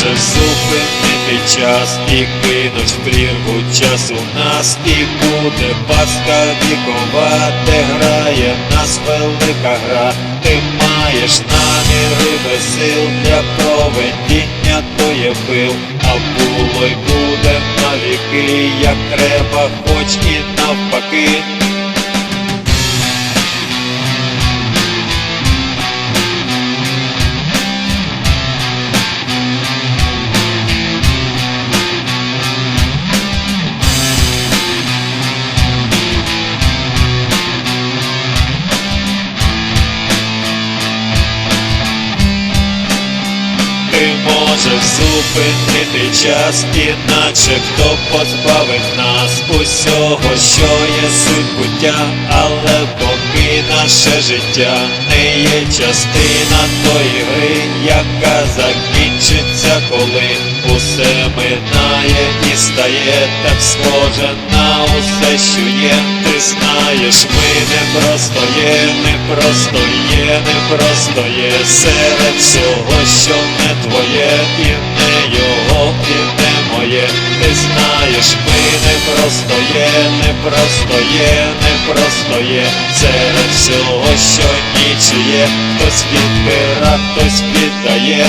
може зупинити час і кинуть в прірву часу нас, і буде паска вікова, де грає нас велика гра. Ти маєш наміри без сил для проведіння, то є пил, а було й буде навіки, як треба, хоч і навпаки. Можеш зупинити час, іначе хто позбавить нас усього, що є суть буття, але поки наше життя не є частина тої гри, яка закінчиться, коли усе минає і стає так схоже на усе, що є. Ти знаєш, ми не просто є, не просто є, не просто є серед всього, що не твоє, і не його, і не моє. Ти знаєш, ми не просто є, не просто є, не просто є серед всього, що нічиє, хтось підбира, хтось віддає.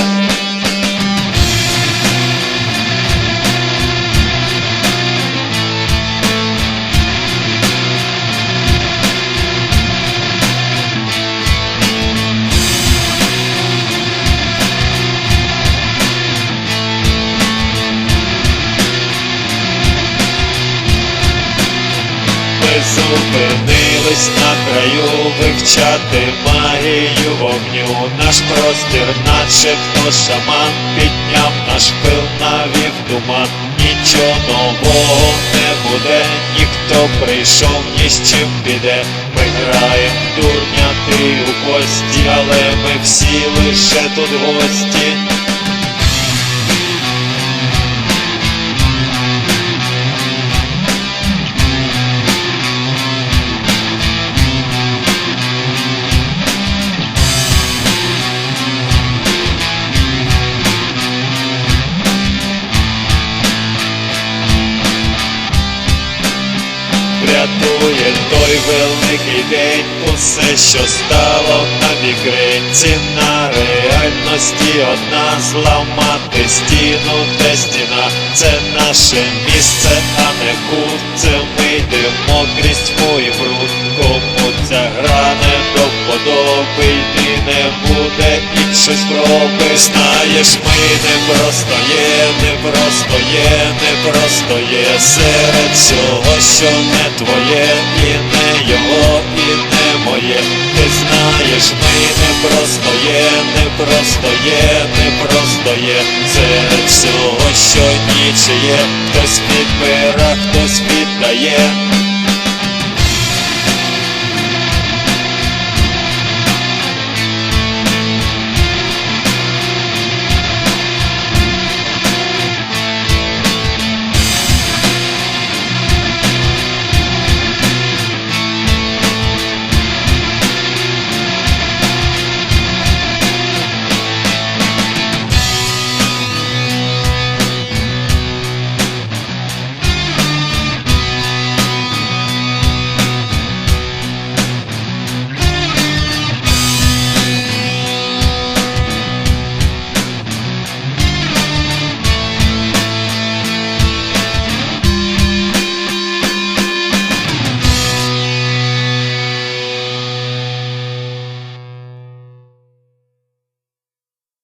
Зупинились на краю вивчати магію вогню. Наш простір, наче хто шаман, підняв наш пил, навів туман. Нічого нового не буде, ніхто прийшов, ні з чим піде. Ми граєм дурня, ти у кості, але ми всі лише тут гості. Рятує той великий день, усе, що стало на вікри. Ціна реальності одна зламати стіну, де стіна. Це наше місце, а не кут. Це ми йдемо крізь тьму і бруд. Кому ця гра не до вподоби, йти не буде іншої спроби. Знаєш, ми не просто є, не просто є, не просто є серед всього, що не твоє, і не його, і не моє. Ти знаєш, ми не просто є, не просто є, не просто є серед всього, що нічиє, хтось підбира, хтось віддає.